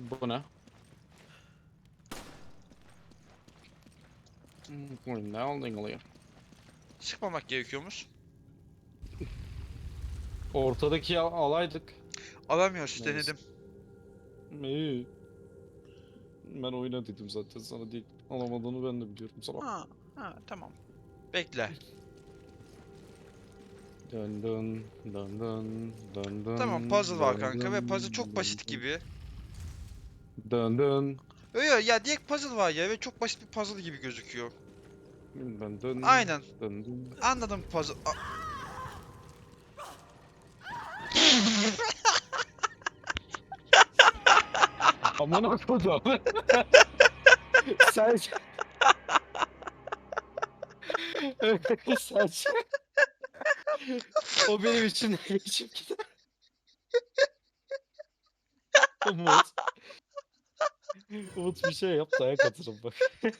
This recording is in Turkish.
Bu ne? Hmm, Bu ne aldın oluyor? Sıkmamak gerekiyormuş. Ortadaki al- alaydık. Alamıyoruz Neyse. denedim. İyi. Ben oyna dedim zaten sana değil. Alamadığını ben de biliyorum sana. Ha, ha tamam. Bekle. Dön dön dön dön dön. Tamam puzzle var dön, kanka ve puzzle çok basit dön, gibi. Dön dön. Öyle ya direkt puzzle var ya ve çok basit bir puzzle gibi gözüküyor. Dön dön. Aynen. Dön dön. Anladım puzzle. A- Aman kodum. Sen... Sen... o benim içimden geçip gider. Umut. Umut bir şey yap dayak atırım bak.